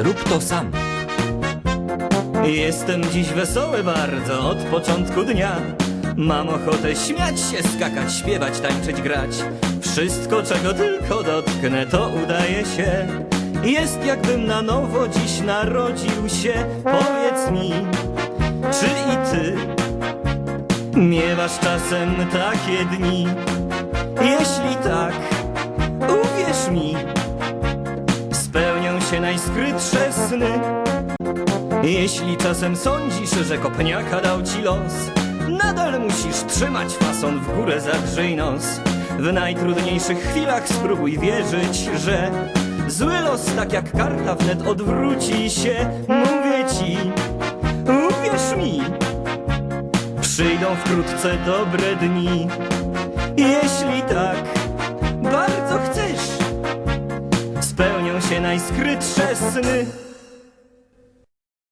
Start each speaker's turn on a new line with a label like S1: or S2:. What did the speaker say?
S1: Zrób to sam.
S2: Jestem dziś wesoły bardzo od początku dnia. Mam ochotę śmiać się, skakać, śpiewać, tańczyć, grać. Wszystko, czego tylko dotknę, to udaje się. Jest jakbym na nowo dziś narodził się. Powiedz mi, czy i ty miewasz czasem takie dni? Jeśli tak, uwierz mi, się najskrytsze sny. Jeśli czasem sądzisz, że kopniaka dał ci los, nadal musisz trzymać fason w górę, zagrzyj nos. W najtrudniejszych chwilach spróbuj wierzyć, że zły los, tak jak karta wnet odwróci się. Mówię ci, uwierz mi, przyjdą wkrótce dobre dni. Jeśli tak, najskrytsze sny.